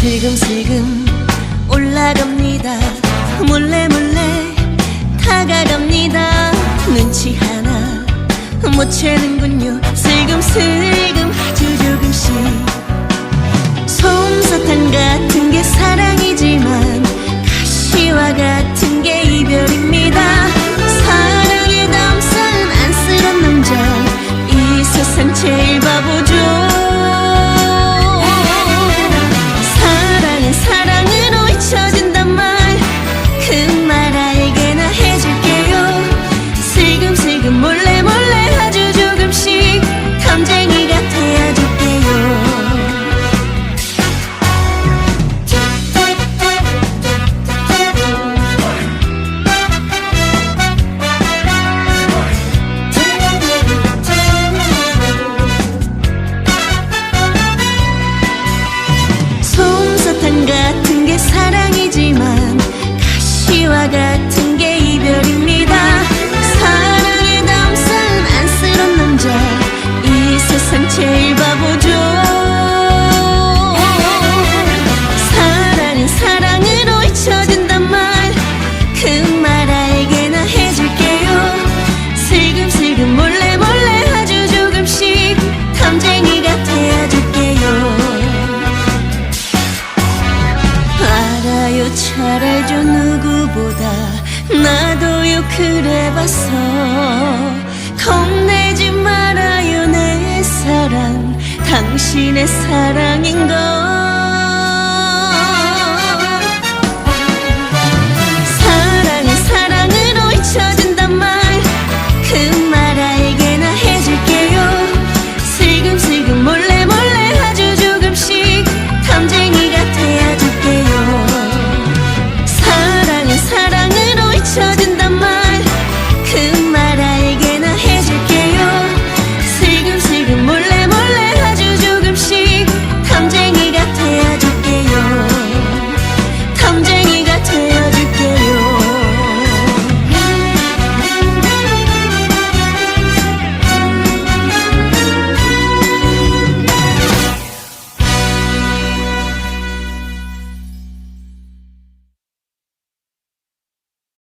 지금지금 올라갑니다. 몰래 몰래 다가갑니다. 눈치 하나 못 채는군요. 슬금슬금. forget 잘 알죠 누구보다. 나도요 그래봤어. 겁내지 말아요 내 사랑. 당신의 사랑인 걸.